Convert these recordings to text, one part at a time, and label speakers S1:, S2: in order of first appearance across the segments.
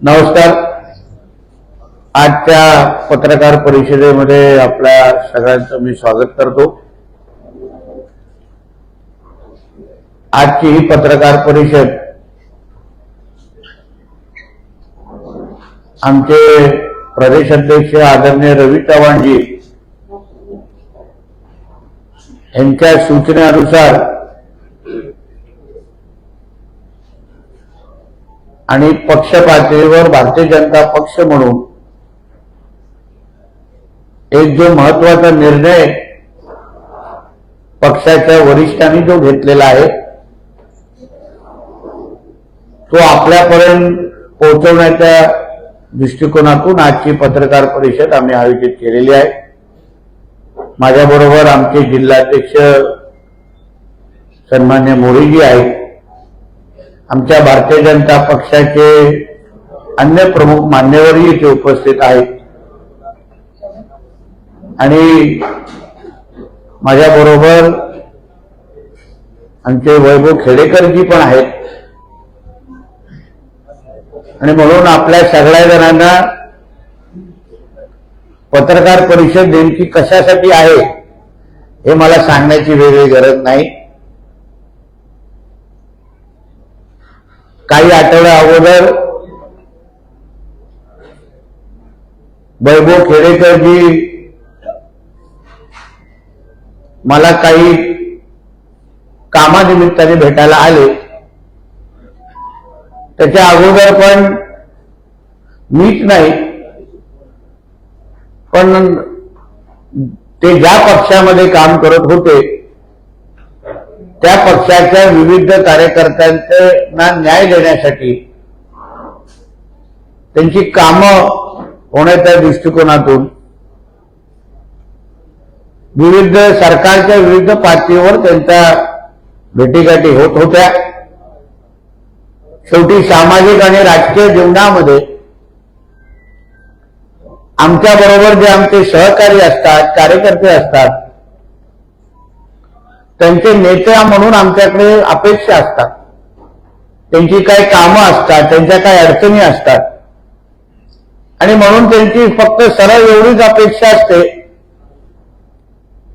S1: नमस्कार. आजच्या पत्रकार परिषदेमध्ये आपल्या सगळ्यांचं मी स्वागत करतो. आजची ही पत्रकार परिषद आमचे प्रदेश अध्यक्ष आदरणीय रवी चव्हाणजी यांच्या सूचनेनुसार आणि पक्ष पातळीवर भारतीय जनता पक्ष म्हणून एक जो महत्त्वाचा निर्णय पक्षाच्या वरिष्ठांनी जो घेतलेला आहे तो आपल्यापर्यंत पोहोचवण्याच्या दृष्टिकोनातून आजची पत्रकार परिषद आम्ही आयोजित केलेली आहे. माझ्याबरोबर आमचे जिल्हाध्यक्ष सन्मान्य मोरेजी आहेत. आमच्या भारतीय जनता पक्षाचे अन्य प्रमुख मान्यवरही इथे उपस्थित आहेत. आणि माझ्याबरोबर आमचे वैभव खेडेकरजी पण आहेत. आणि म्हणून आपल्या सगळ्या जणांना पत्रकार परिषद नेमकी कशासाठी आहे हे मला सांगण्याची वेगळी गरज नाही. काही आठवड्या अगोदर वैभव खेडेकरजी मला काही कामानिमित्ताने भेटायला आले. त्याच्या अगोदर पण मीच नाही पण ते ज्या पक्षामध्ये काम करत होते त्या पक्षाच्या विविध कार्यकर्त्यांना न्याय देण्यासाठी त्यांची कामं होण्याच्या दृष्टिकोनातून विविध सरकारच्या विविध पातळीवर त्यांच्या भेटीगाठी होत होत्या. शेवटी सामाजिक आणि राजकीय जीवनामध्ये आमच्या बरोबर जे आमचे सहकारी असतात कार्यकर्ते असतात त्यांचे नेत्या म्हणून आमच्याकडे अपेक्षा असतात. त्यांची काही कामं असतात त्यांच्या काही अडचणी असतात. आणि म्हणून त्यांची फक्त सरळ एवढीच अपेक्षा असते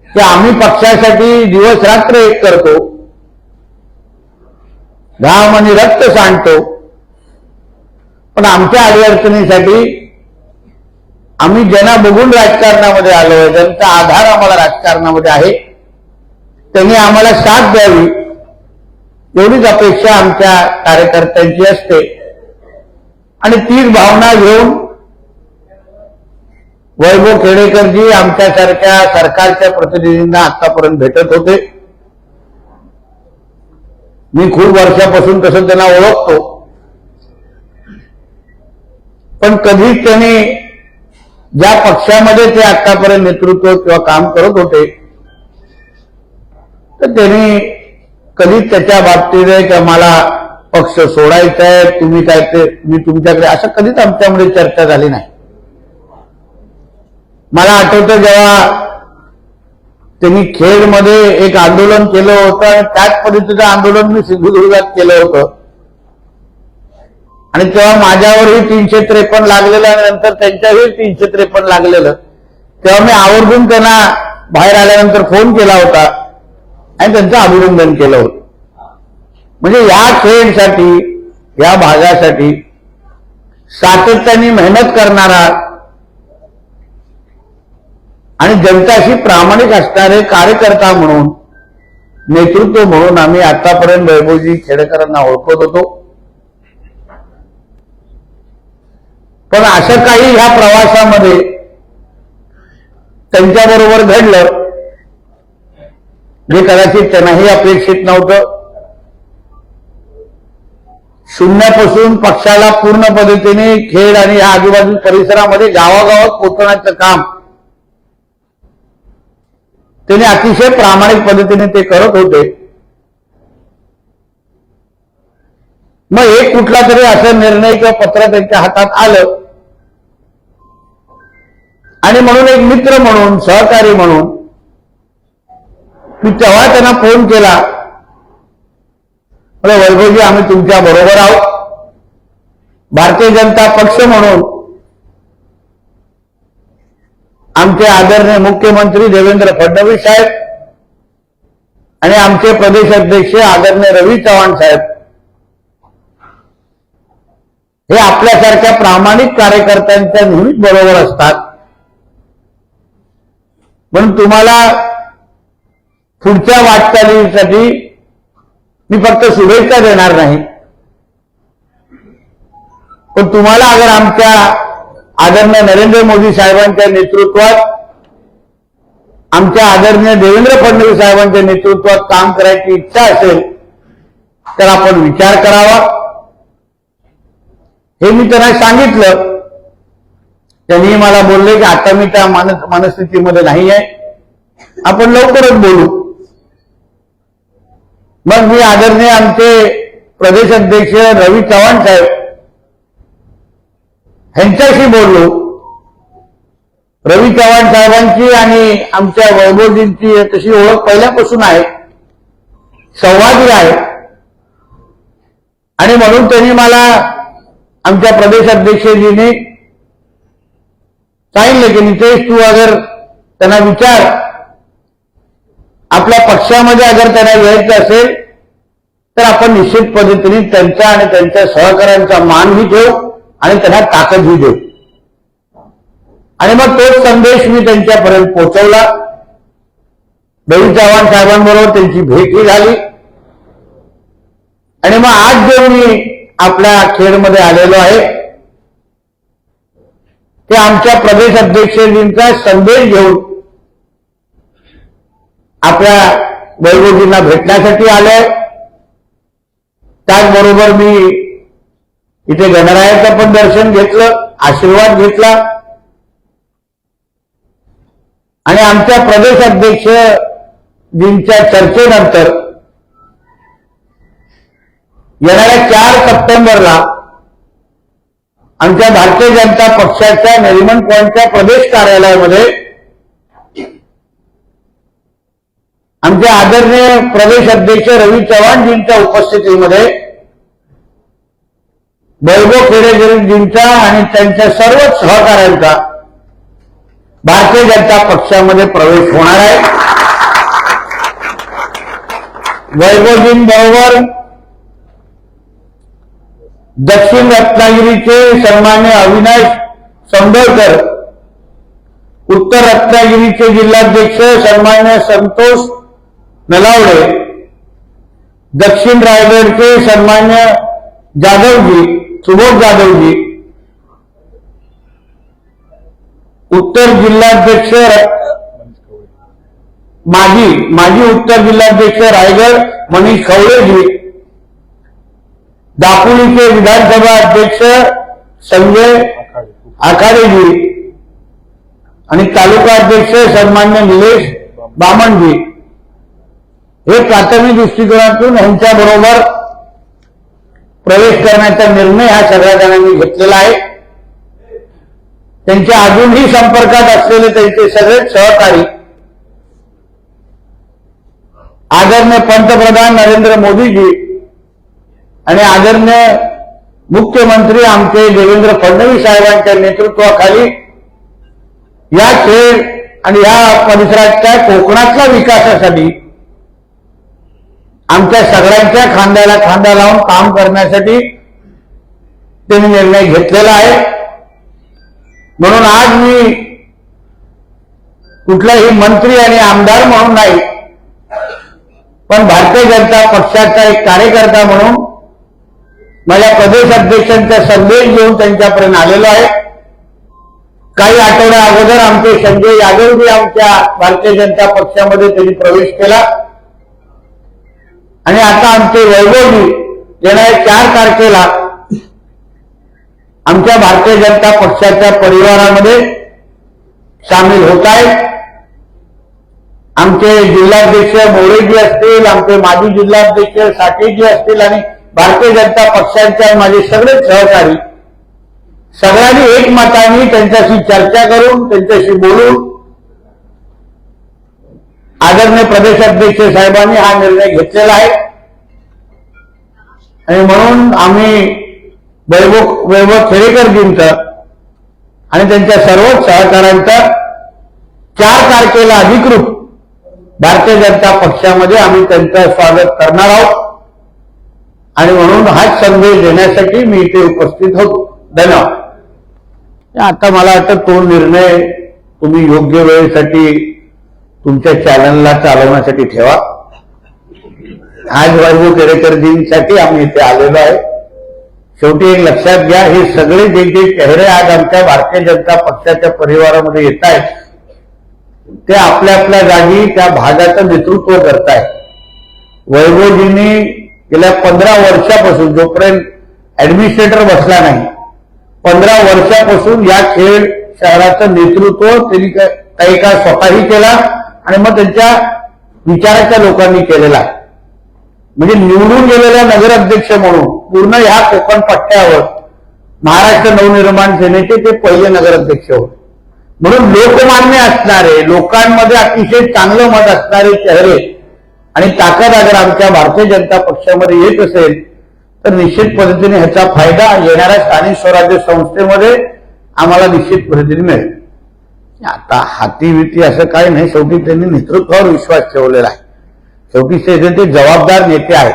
S1: की आम्ही पक्षासाठी दिवस रात्र एक करतो. घाम आणि रक्त सांडतो. पण आमच्या अडीअडचणीसाठी आम्ही ज्यांना बघून राजकारणामध्ये आलो आहे ज्यांचा आधार आम्हाला राजकारणामध्ये आहे त्यांनी आम्हाला साथ द्यावी. एवढीच अपेक्षा आमच्या कार्यकर्त्यांची असते. आणि तीच भावना घेऊन वैभव खेडेकरजी आमच्यासारख्या सरकारच्या प्रतिनिधींना आतापर्यंत भेटत होते. मी खूप वर्षापासून तसं त्यांना ओळखतो. पण कधीच त्यांनी ज्या पक्षामध्ये ते आतापर्यंत नेतृत्व किंवा काम करत होते तर त्यांनी कधीच त्याच्या बाबतीत की मला पक्ष सोडायचा आहे तुम्ही काय ते मी तुमच्याकडे असं कधीच आमच्यामध्ये चर्चा झाली नाही. मला आठवतं जेव्हा त्यांनी खेडमध्ये एक आंदोलन केलं होतं आणि त्याच पद्धतीचं आंदोलन मी सिंधुदुर्गात केलं होतं. आणि तेव्हा माझ्यावरही तीनशे त्रेपन्न लागलेलं आणि नंतर त्यांच्यावरही तीनशे त्रेपन्न लागलेलं. तेव्हा मी आवर्जून त्यांना बाहेर आल्यानंतर फोन केला होता. आणि त्यांचं अभिनंदन केलं होतं. म्हणजे या खेळसाठी या भागासाठी सातत्याने मेहनत करणारा आणि जनताशी प्रामाणिक असणारे कार्यकर्ता म्हणून नेतृत्व म्हणून आम्ही आतापर्यंत वैभवजी खेडेकरांना ओळखत होतो. पण असं काही ह्या प्रवासामध्ये त्यांच्याबरोबर घडलं. जे कदाचित त्यांनाही अपेक्षित नव्हतं. शून्यापासून पक्षाला पूर्ण पद्धतीने खेड आणि या आजूबाजू परिसरामध्ये गावागावात पोचवण्याचं काम त्यांनी अतिशय प्रामाणिक पद्धतीने ते करत होते. मग एक कुठला तरी असा निर्णय किंवा पत्र त्यांच्या हातात आलं. आणि म्हणून एक मित्र म्हणून सहकारी म्हणून मी तेव्हा त्यांना फोन केला. म्हटलं वैभवजी आम्ही तुमच्या बरोबर आहोत. भारतीय जनता पक्ष म्हणून आमचे आदरणीय मुख्यमंत्री देवेंद्र फडणवीस साहेब आणि आमचे प्रदेश अध्यक्ष आदरणीय रवी चव्हाण साहेब हे आपल्यासारख्या प्रामाणिक कार्यकर्त्यांच्या नेहमीच बरोबर असतात. पण तुम्हाला पुढच्या वाटचालीसाठी मी फक्त शुभेच्छा देणार नाही. पण तुम्हाला अगर आमच्या आदरणीय नरेंद्र मोदी साहेबांच्या नेतृत्वात आमच्या आदरणीय देवेंद्र फडणवीस साहेबांच्या नेतृत्वात काम करायची इच्छा असेल तर आपण विचार करावा. हे मी त्यांना सांगितलं. त्यांनी मला बोलले की आता मी त्या मानस मनस्थितीमध्ये नाही आहे. आपण लवकरच बोलू. मग मी आदरणीय आमचे प्रदेश अध्यक्ष रवी चव्हाण साहेब ह्यांच्याशी बोललो. रवी चव्हाण साहेबांची आणि आमच्या वैभवजींची तशी ओळख पहिल्यापासून आहे. संवादी आहे. आणि म्हणून त्यांनी मला आमच्या प्रदेश अध्यक्षजीने सांगितलं की नितेश तू अगर त्यांना विचार आपल्या पक्षामध्ये अगर त्यांना यायचं असेल तर आपण निश्चित पद्धतीने त्यांचा आणि त्यांच्या सहकाऱ्यांचा मानही ठेवू आणि त्यांना ताकदही देऊ. आणि मग तोच संदेश मी त्यांच्यापर्यंत पोहोचवला. बळी चव्हाण साहेबांबरोबर त्यांची भेटही झाली. आणि मग आज जे मी आपल्या खेडमध्ये आलेलो आहे ते आमच्या प्रदेश अध्यक्षजींचा संदेश घेऊन आपल्या वैभवजींना भेटण्यासाठी आलोय. त्याचबरोबर मी इथे गणरायाचं पण दर्शन घेतलं आशीर्वाद घेतला. आणि आमच्या प्रदेश अध्यक्षजींच्या चर्चेनंतर येणाऱ्या चार सप्टेंबरला आमच्या भारतीय जनता पक्षाच्या नरिमन पॉईंटच्या प्रदेश कार्यालयामध्ये आमचे आदरणीय प्रदेश अध्यक्ष रवी चव्हाणजींच्या उपस्थितीमध्ये वैभव खेडेगिरीजींचा आणि त्यांच्या सर्व सहकाऱ्यांचा भारतीय जनता पक्षामध्ये प्रवेश होणार आहे. वैभवजींबरोबर दक्षिण रत्नागिरीचे सन्मान्य अविनाश संभळकर उत्तर रत्नागिरीचे जिल्हाध्यक्ष सन्मान्य संतोष नलावडे दक्षिण रायगडचे सन्मान्य जाधवजी सुबोध जाधवजी उत्तर जिल्हाध्यक्ष माजी माजी उत्तर जिल्हाध्यक्ष रायगड मनीष खवळेजी दापोलीचे विधानसभा अध्यक्ष संजय आखाडेजी आणि तालुका अध्यक्ष सन्मान्य निलेश बामणजी. हे प्राथमिक दृष्टिकोनातून यांच्या बरोबर प्रवेश करण्याचा निर्णय हा सगळ्या जणांनी घेतलेला आहे. त्यांच्या अजूनही संपर्कात असलेले त्यांचे सगळे सहकारी आदरणीय पंतप्रधान नरेंद्र मोदीजी आणि आदरणीय मुख्यमंत्री आमचे देवेंद्र फडणवीस साहेबांच्या नेतृत्वाखाली या खेळ आणि या परिसराच्या कोकणातल्या विकासासाठी आमच्या सगळ्यांच्या खांद्याला खांदा लावून काम करण्यासाठी त्यांनी निर्णय घेतलेला आहे. म्हणून आज मी कुठलाही मंत्री आणि आमदार म्हणून नाही पण भारतीय जनता पक्षाचा एक कार्यकर्ता म्हणून माझ्या प्रदेश अध्यक्षांचा संदेश घेऊन त्यांच्यापर्यंत आलेलो आहे. काही आठवड्या अगोदर आमचे संजय यादवजी आमच्या भारतीय जनता पक्षामध्ये त्यांनी प्रवेश केला. आणि आता आमचे वैभवी येणाऱ्या चार तारखेला आमच्या भारतीय जनता पक्षाच्या परिवारामध्ये सामील होत आहेत. आमचे जिल्हाध्यक्ष मोरेजी असतील आमचे माजी जिल्हाध्यक्ष साठेजी असतील आणि भारतीय जनता पक्षांच्या माझे सगळे सहकारी सगळ्यांनी एकमताने त्यांच्याशी चर्चा करून त्यांच्याशी बोलून आदरणीय प्रदेशाध्यक्ष साहेबांनी हा निर्णय घेतलेला आहे. आणि म्हणून आम्ही वैभव वैभव खेडेकरजींचं आणि त्यांच्या सर्व सहकाऱ्यांचं चार तारखेला अधिकृत भारतीय जनता पक्षामध्ये आम्ही त्यांचं स्वागत करणार आहोत. आणि म्हणून हाच संदेश देण्यासाठी मी इथे उपस्थित होतो. धन्यवाद. आता मला वाटतं तो निर्णय तुम्ही योग्य वेळेसाठी तुमच्या चॅनलला चालवण्यासाठी ठेवा. आज वैभव दिनसाठी आम्ही इथे आलेलो आहे. शेवटी एक लक्षात घ्या हे सगळे जे जे चेहरे आज आमच्या भारतीय जनता पक्षाच्या परिवारामध्ये येत आहेत ते आपल्या आपल्या जागी त्या भागाचं नेतृत्व करतायत. वैभवजींनी गेल्या पंधरा वर्षापासून जोपर्यंत ऍडमिनिस्ट्रेटर बसला नाही पंधरा वर्षापासून या खेळ शहराचं नेतृत्व त्यांनी काही काळ स्वतःही केला. आणि मग त्यांच्या विचाराच्या लोकांनी केलेला. आहे म्हणजे निवडून गेलेल्या नगराध्यक्ष म्हणून पूर्ण ह्या कोकण पट्ट्यावर महाराष्ट्र नवनिर्माण सेनेचे ते पहिले नगराध्यक्ष होते. म्हणून लोकमान्य असणारे लोकांमध्ये अतिशय चांगलं मत असणारे चेहरे आणि ताकद अगर आमच्या भारतीय जनता पक्षामध्ये येत असेल तर निश्चित पद्धतीने ह्याचा फायदा येणाऱ्या स्थानिक स्वराज्य संस्थेमध्ये आम्हाला निश्चित पद्धतीने मिळेल. आता हाती विती असं काही नाही. शेवटी त्यांनी नेतृत्वावर विश्वास ठेवलेला आहे. शेवटी ते जबाबदार नेते आहेत.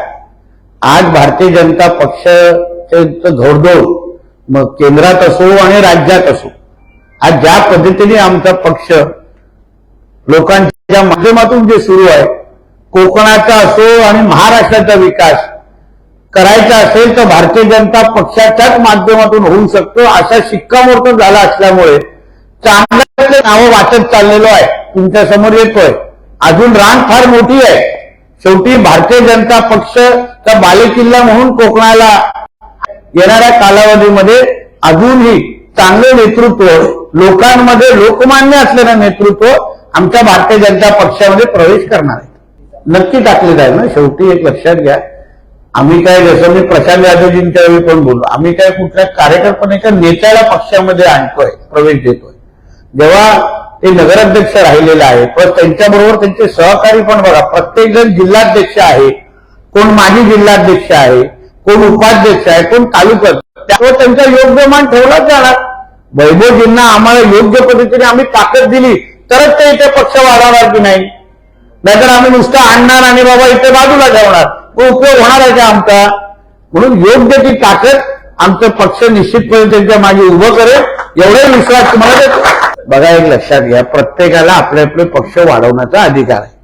S1: आज भारतीय जनता पक्षाचे घोडदौड मग केंद्रात असो आणि राज्यात असो. आज ज्या पद्धतीने आमचा पक्ष लोकांच्या माध्यमातून जे सुरू आहे कोकणाचा असो आणि महाराष्ट्राचा विकास करायचा असेल तर भारतीय जनता पक्षाच्याच माध्यमातून होऊ शकतो. अशा शिक्कामोर्तब झाला असल्यामुळे चांगलं नावं वाटत चाललेलो आहे. तुमच्यासमोर येतोय. अजून रांग फार मोठी आहे. शेवटी भारतीय जनता पक्षचा बालेकिल्ला म्हणून कोकणाला येणाऱ्या कालावधीमध्ये अजूनही चांगलं नेतृत्व लोकांमध्ये लोकमान्य असलेलं नेतृत्व आमच्या भारतीय जनता पक्षामध्ये प्रवेश करणार आहे. नक्की टाकले जाईल ना? शेवटी एक लक्षात घ्या. आम्ही काय जसं मी प्रशांत यादवजींच्या वेळी पण बोललो आम्ही काय कुठल्या कार्यकर्त्याच्या नेत्याला पक्षामध्ये आणतोय प्रवेश देतोय. जेव्हा ते नगराध्यक्ष राहिलेले आहे पण त्यांच्याबरोबर त्यांचे सहकारी पण बघा प्रत्येक जण जिल्हाध्यक्ष आहे. कोण माजी जिल्हाध्यक्ष आहे कोण उपाध्यक्ष आहे कोण तालुका त्यावर त्यांचा योग्य मान ठेवलाच जाणार. वैभवजींना आम्हाला योग्य पद्धतीने आम्ही ताकद दिली तरच ते इथे पक्ष वाढवणार की नाही? नाहीतर आम्ही नुसतं आणणार आणि बाबा इथे बाजूला ठेवणार. तो उपयोग होणार आहे का आमचा? म्हणून योग्य ती ताकद आमचं पक्ष निश्चितपणे त्यांच्या मागे उभं करेल. एवढाही विश्वास तुम्हाला देतो. बघा एक लक्षात घ्या प्रत्येकाला आपले आपले पक्ष वाढवण्याचा अधिकार आहे.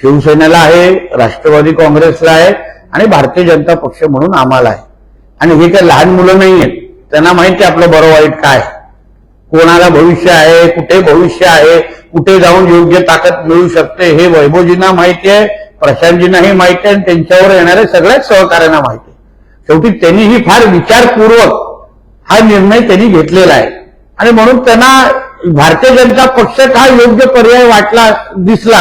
S1: शिवसेनेला आहे राष्ट्रवादी काँग्रेसला आहे आणि भारतीय जनता पक्ष म्हणून आम्हाला आहे. आणि हे काही लहान मुलं नाही आहेत. त्यांना माहिती आपलं बरं वाईट काय. कोणाला भविष्य आहे कुठे भविष्य आहे कुठे जाऊन योग्य ताकद मिळू शकते हे वैभवजींना माहिती आहे प्रशांतजींनाही माहिती आहे आणि त्यांच्यावर येणाऱ्या सगळ्याच सहकार्यांना माहिती आहे. शेवटी त्यांनीही फार विचारपूर्वक हा निर्णय त्यांनी घेतलेला आहे. आणि म्हणून त्यांना भारतीय जनता पक्षात हा योग्य पर्याय वाटला दिसला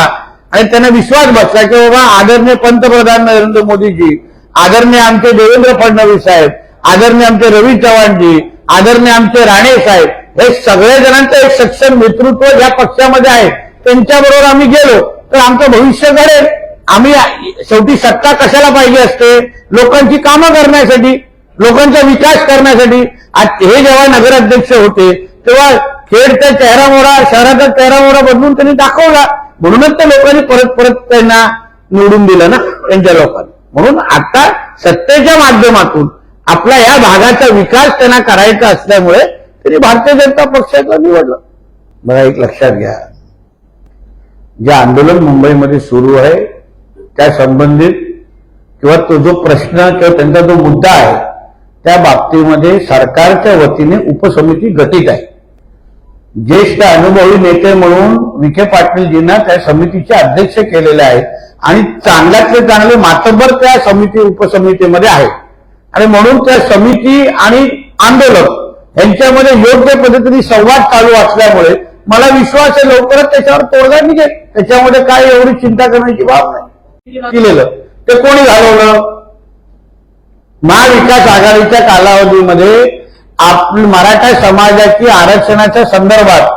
S1: आणि त्यांना विश्वास बसला की बाबा आदरणीय पंतप्रधान नरेंद्र मोदीजी आदरणीय आमचे देवेंद्र फडणवीस साहेब आदरणीय आमचे रवी चव्हाणजी आदरणीय आमचे राणे साहेब हे सगळ्या जणांचं एक सक्षम नेतृत्व ज्या पक्षामध्ये आहे. त्यांच्याबरोबर आम्ही गेलो तर आमचं भविष्य घडेल. आम्ही शेवटी सत्ता कशाला पाहिजे असते? लोकांची कामं करण्यासाठी लोकांचा विकास करण्यासाठी. आज हे जेव्हा नगराध्यक्ष होते तेव्हा खेडचा चेहरामोहरा शहराचा चेहरा चेहरामोहरा बदलून त्यांनी दाखवला. म्हणूनच त्या लोकांनी परत परत त्यांना निवडून दिलं ना त्यांच्या लोकांनी. म्हणून आता सत्तेच्या माध्यमातून आपला या भागाचा विकास त्यांना करायचा असल्यामुळे त्यांनी भारतीय जनता पक्षाचं निवडलं. बघा एक लक्षात घ्या. जे आंदोलन मुंबईमध्ये सुरू आहे त्या संबंधित किंवा तो जो प्रश्न किंवा त्यांचा जो मुद्दा आहे त्या बाबतीमध्ये सरकारच्या वतीने उपसमिती गठीत आहे. ज्येष्ठ अनुभवी नेते म्हणून विखे पाटीलजींना त्या समितीचे अध्यक्ष केलेले आहेत. आणि चांगल्यातले चांगले मातबर त्या समिती उपसमितीमध्ये आहेत. आणि म्हणून त्या समिती आणि आंदोलक यांच्यामध्ये योग्य पद्धतीने संवाद चालू असल्यामुळे मला विश्वास आहे लवकरच त्याच्यावर तोडगा निघेल. त्याच्यामध्ये काय एवढी चिंता करण्याची बाब नाही. केलेलं ते कोणी घालवलं? महाविकास आघाडीच्या कालावधीमध्ये आप मराठा समाजाची आरक्षणाच्या संदर्भात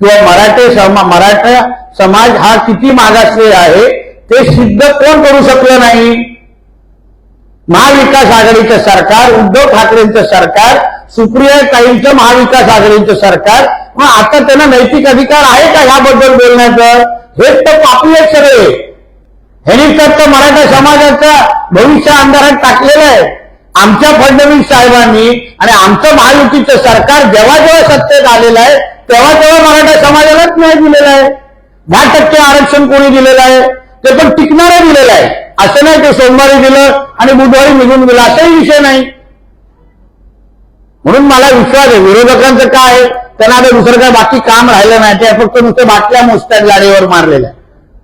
S1: किंवा मराठे मराठा समाज हा किती मागासलेला आहे ते सिद्ध कोण करू शकलं नाही? महाविकास आघाडीचं सरकार उद्धव ठाकरेंचं सरकार सुप्रिया ताईंचं महाविकास आघाडीचं सरकार. मग आता त्यांना नैतिक अधिकार आहे का ह्याबद्दल बोलण्याचं? हेच तर पापी आहेत सगळे. ह्यांनी तर मराठा समाजाचं भविष्य अंधारात टाकलेलं आहे. आमच्या फडणवीस साहेबांनी आणि आमचं महायुतीचं सरकार जेव्हा जेव्हा सत्तेत आलेलं आहे तेव्हा तेव्हा मराठा समाजालाच न्याय दिलेला आहे. दहा टक्के आरक्षण कोणी दिलेलं आहे? ते पण टिकणारं दिलेलं आहे. असं नाही ते सोमवारी दिलं आणि बुधवारी निघून गेलं असाही विषय नाही. म्हणून मला विश्वास आहे विरोधकांचं काय आहे? त्यांना आता दुसरं काय बाकी काम राहिलं नाही. ते फक्त नुसतं बाटल्या मोजतात गाडीवर मारलेल्या.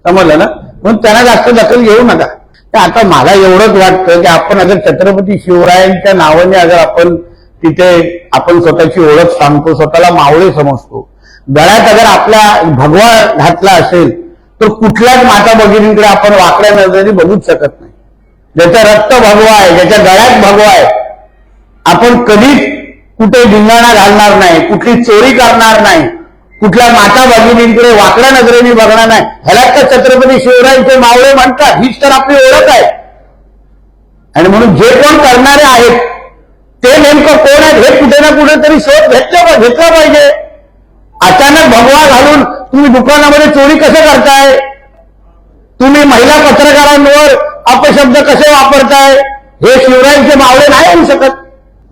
S1: समजलं ना? म्हणून त्यांना जास्त दखल घेऊ नका. तर आता मला एवढंच वाटतं की आपण अगर छत्रपती शिवरायांच्या नावाने अगर आपण तिथे आपण स्वतःची ओळख सांगतो स्वतःला मावळे समजतो. गळ्यात अगर आपला भगवा घातला असेल तर कुठल्याच माता भगिनींकडे आपण वाकड्या नजरेने बघूच शकत नाही. ज्याचं रक्त भगवा आहे ज्याच्या गळ्यात भगवा आहे आपण कधीच कुठे धिंगाणा घालणार नाही कुठली चोरी करणार नाही. कुठल्या माता भगिनींकडे वाकड्या नजरेने बघणार नाही. ह्याला तर छत्रपती शिवरायांचे मावळे म्हणतात हीच तर आपली ओळख आहे. आणि म्हणून जे कोण करणारे आहेत ते नेमकं कोण आहेत हे कुठे ना कुठे तरी शोध घेतलं घेतला पाहिजे. अचानक भगवा घालून तुम्ही दुकानामध्ये चोरी कसं करताय? तुम्ही महिला पत्रकारांवर अपशब्द कसे वापरताय? हे शिवरायांचे मावळे नाही होऊ शकत.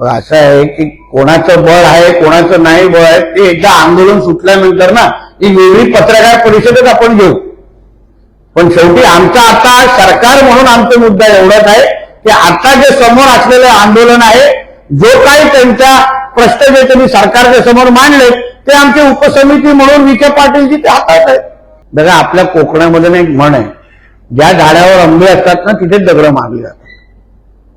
S1: असं आहे की कोणाचं बळ आहे कोणाचं नाही बळ आहे ते एकदा आंदोलन सुटल्यानंतर ना ही वेगळी पत्रकार परिषदच आपण घेऊ. पण शेवटी आमचा आता सरकार म्हणून आमचा मुद्दा एवढाच आहे की आता जे समोर असलेलं आंदोलन आहे जो काही त्यांच्या प्रश्न जे त्यांनी सरकारच्या समोर मांडले ते आमची उपसमिती म्हणून विखे पाटीलची ते हातात आहेत. बघा आपल्या कोकणामध्ये एक म्हण आहे ज्या झाडावर आंबे असतात ना तिथे दगड मारली जातात.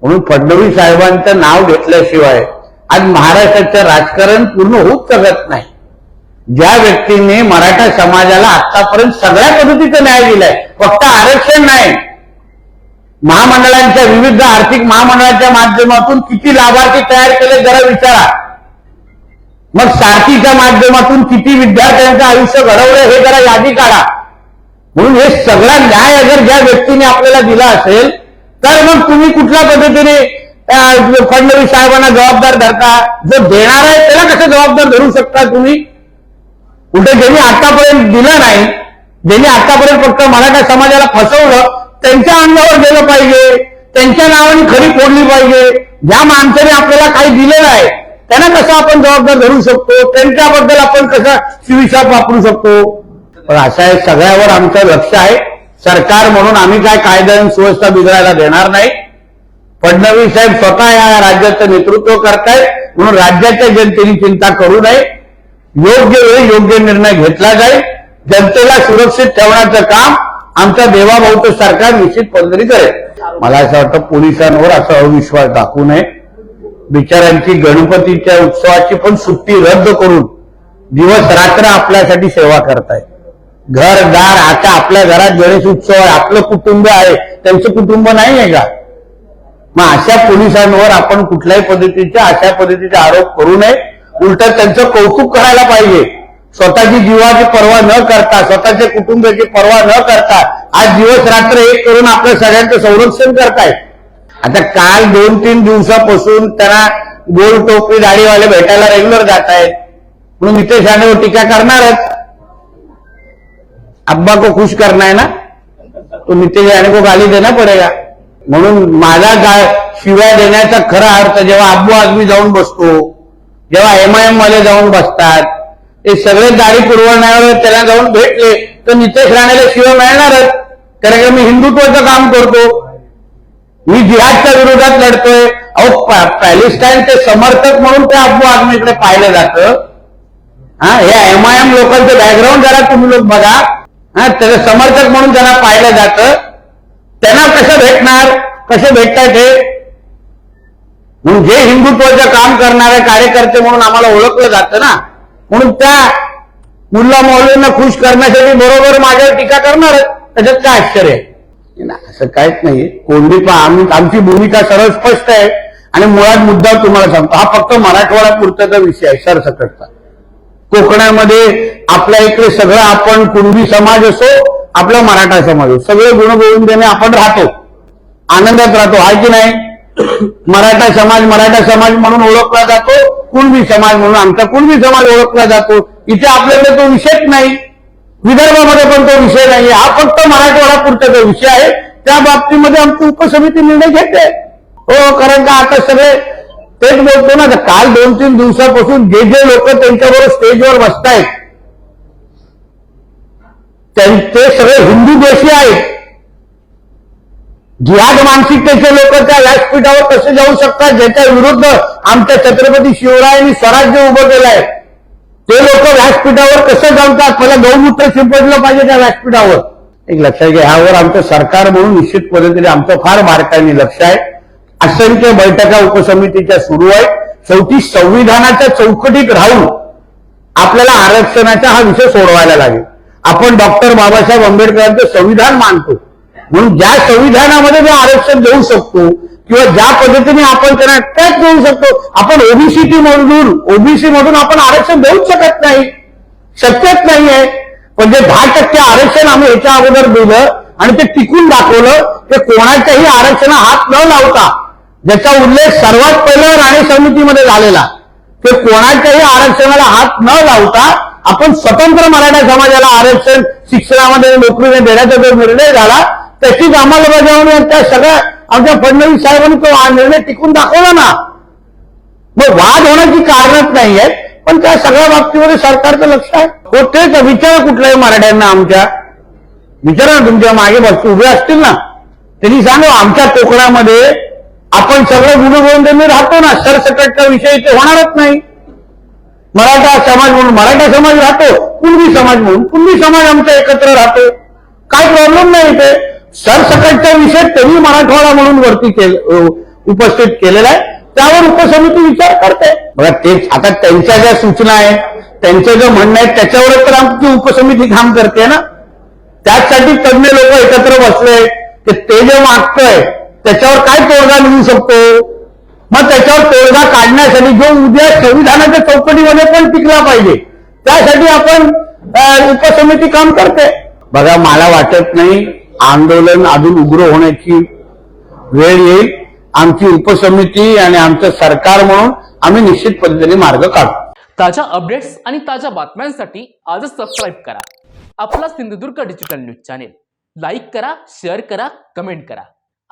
S1: म्हणून फडणवीस साहेबांचं नाव घेतल्याशिवाय आज महाराष्ट्राचं राजकारण पूर्ण होऊच शकत नाही. ज्या व्यक्तीने मराठा समाजाला आतापर्यंत सगळ्या पद्धतीचा न्याय दिलाय फक्त आरक्षण नाही महामंडळांच्या विविध आर्थिक महामंडळाच्या माध्यमातून किती लाभार्थी तयार केले जरा विचारा. मग सारथीच्या माध्यमातून किती विद्यार्थ्यांचं आयुष्य घडवलं हे जरा यादी काढा. म्हणून हे सगळा न्याय अगर ज्या व्यक्तीने आपल्याला दिला असेल तर मग तुम्ही कुठल्या पद्धतीने फडणवीस साहेबांना जबाबदार धरता? जो देणार आहे त्याला कसं जबाबदार धरू शकता तुम्ही? कुठे ज्यांनी आतापर्यंत दिलं नाही ज्यांनी आतापर्यंत फक्त मराठा समाजाला फसवलं त्यांच्या अंगावर गेलं पाहिजे त्यांच्या नावाने खरी फोडली पाहिजे. ज्या माणसाने आपल्याला काही दिलेलं आहे त्यांना कसं आपण जबाबदार धरू शकतो? त्यांच्याबद्दल आपण कसं शिविशाप वापरू शकतो? पण अशा सगळ्यावर आमचं लक्ष आहे. सरकार म्हणून आम्ही काय कायदा आणि सुव्यवस्था बिघडायला देणार नाही. फडणवीस साहेब स्वतः या राज्याचं नेतृत्व करतायत म्हणून राज्याच्या जनतेने चिंता करू नये. योग्य वेळी योग्य निर्णय घेतला जाईल. जनतेला सुरक्षित ठेवण्याचं काम आमच्या देवाभाऊचं सरकार निश्चित पद्धती करेल. मला असं वाटतं पोलिसांवर असा अविश्वास दाखवू नये. बिचाऱ्यांची गणपतीच्या उत्सवाची पण सुट्टी रद्द करून दिवस रात्र आपल्यासाठी सेवा करतायत. घरदार आता आपल्या घरात गणेश उत्सव आहे आपलं कुटुंब आहे त्यांचं कुटुंब नाही आहे का? मग अशा पोलिसांवर आपण कुठल्याही पद्धतीचे अशा पद्धतीचे आरोप करू नये. उलट त्यांचं कौतुक करायला पाहिजे. स्वतःची जीवाची पर्वा न करता स्वतःच्या कुटुंबाची पर्वा न करता आज दिवस रात्र एक करून आपल्या सगळ्यांचं संरक्षण करतायत आता काल दोन तीन दिवसापासून त्यांना गोल टोपी दाढीवाले भेटायला रेग्युलर जात आहेत म्हणून नितेश राणेवर टीका करणारच. अब्बा को खुश करना है ना तो नितेश राणे को गाली देना पडेगा। म्हणून माझा गाय शिवाय देण्याचा खरा अर्थ जेव्हा अब्बू आदमी जाऊन बसतो जेव्हा एमआयएम वाले जाऊन बसतात ते सगळे दाढी पुरवण्यावर त्याला जाऊन भेटले तर नितेश राणेला शिवाय मिळणारच. कारण की मी हिंदुत्वाचं काम करतो. मी जिहादच्या विरोधात लढतोय. अहो पॅलेस्टाईनचे समर्थक म्हणून ते अब्बू आदमीकडे पाहिलं जातं. हा हे एमआयएम लोकांचं बॅकग्राऊंड जरा तुम्ही लोक बघा. हा त्याचं समर्थक म्हणून त्यांना पाहिलं जातं त्यांना कसं भेटणार कसे भेटतात हे? म्हणून जे हिंदुत्वाचं काम करणारे कार्यकर्ते म्हणून आम्हाला ओळखलं जातं ना. म्हणून त्या मुल्ला मौलवींना खुश करण्यासाठी बरोबर माझ्यावर टीका करणार त्याच्यात काय आश्चर्य? आहे ना असं काहीच नाही. कोंडी पण आम्ही आमची भूमिका सरळ स्पष्ट आहे. आणि मुळात मुद्दा तुम्हाला सांगतो. हा फक्त मराठवाडा पुरताचा विषय आहे सरसकटचा. कोकणामध्ये आपल्या इकडे सगळं आपण कुणबी समाज असो आपला मराठा समाज असो सगळे देणे आपण राहतो. आनंदात राहतो आहे की नाही? मराठा समाज मराठा समाज म्हणून ओळखला जातो कुणबी समाज म्हणून आमचा कुणबी समाज ओळखला जातो. इथे आपल्याकडे तो विषयच नाही. विदर्भामध्ये पण तो विषय नाही. हा फक्त मराठवाडा पुरता विषय आहे त्या बाबतीमध्ये आमची उपसमिती निर्णय घेते. हो कारण का आता सगळे तेच बोलतो ना काल दोन तीन दिवसापासून जे जे लोक त्यांच्याबरोबर स्टेजवर बसतायत ते सगळे हिंदू देशी आहेत. जिहाद मानसिकतेचे लोक त्या व्यासपीठावर कसे जाऊ शकतात ज्याच्या विरुद्ध आमच्या छत्रपती शिवरायांनी स्वराज्य उभं केलंय ते लोक व्यासपीठावर कसे जमतात मला गौमूत्र शिंपडलं पाहिजे त्या व्यासपीठावर एक लक्षात घ्या ह्यावर आमचं सरकार म्हणून निश्चित पद्धतीने आमचं फार बारकाईने लक्ष आहे. असंख्य बैठका उपसमितीच्या सुरू आहेत. शेवटी संविधानाच्या चौकटीत राहून आपल्याला आरक्षणाचा हा विषय सोडवायला लागेल. आपण डॉक्टर बाबासाहेब आंबेडकरांचं संविधान मानतो. म्हणून ज्या संविधानामध्ये जे आरक्षण देऊ शकतो किंवा ज्या पद्धतीने आपण त्यांना त्याच देऊ शकतो आपण ओबीसी मधून ओबीसी मधून आपण आरक्षण देऊच शकत नाही. शक्यच नाहीये. जे दहा टक्के आरक्षण आम्ही याच्या अगोदर दिलं आणि ते टिकून दाखवलं ते कोणाच्याही आरक्षणा हात न लावता ज्याचा उल्लेख सर्वात पहिला राणे समितीमध्ये झालेला. ते कोणाच्याही आरक्षणाला हात न लावता आपण स्वतंत्र मराठा समाजाला आरक्षण शिक्षणामध्ये नोकरीने देण्याचा जो निर्णय झाला त्याचीच अंमलबजावणी आणि त्या सगळ्या आमच्या फडणवीस साहेबांनी तो हा निर्णय टिकून दाखवला ना. मग वाद होण्याची कारणच नाही आहेत पण त्या सगळ्या बाबतीमध्ये सरकारचं लक्ष आहे. हो तेच विचार कुठल्याही मराठ्यांना आमच्या. विचारा ना तुमच्या मागे बस उभे असतील ना. त्यांनी सांगा आमच्या कोकणामध्ये आपण सगळं गुणगोविंदांनी राहतो ना सरसकटचा विषय इथे होणारच नाही. मराठा समाज म्हणून मराठा समाज राहतो कुणबी समाज म्हणून कुणबी समाज आमचा एकत्र राहतो. काय प्रॉब्लेम नाही इथे. सरसकटचा विषय त्यांनी मराठवाडा म्हणून वरती केल- उपस्थित केलेला आहे. त्यावर उपसमिती विचार करते. बघा तेच आता त्यांच्या ज्या सूचना आहेत त्यांचं जे म्हणणं आहे त्याच्यावर तर आमची उपसमिती काम करते ना. त्याचसाठी तज्ञ लोक एकत्र बसले की ते जे मागतंय त्याच्यावर काय तोडगा निघू शकतो? मग त्याच्यावर तोडगा काढण्यासाठी जो उद्या संविधानाच्या चौकटीमध्ये पण टिकला पाहिजे त्यासाठी आपण उपसमिती काम करते. बघा मला वाटत नाही आंदोलन अजून उग्र होण्याची वेळ येईल. आमची उपसमिती आणि आमचं सरकार म्हणून आम्ही निश्चित पद्धतीने मार्ग काढू.
S2: ताज्या अपडेट्स आणि ताज्या बातम्यांसाठी आजच सबस्क्राईब करा. आपला Sindhudurg digital news channel like करा शेअर करा कमेंट करा.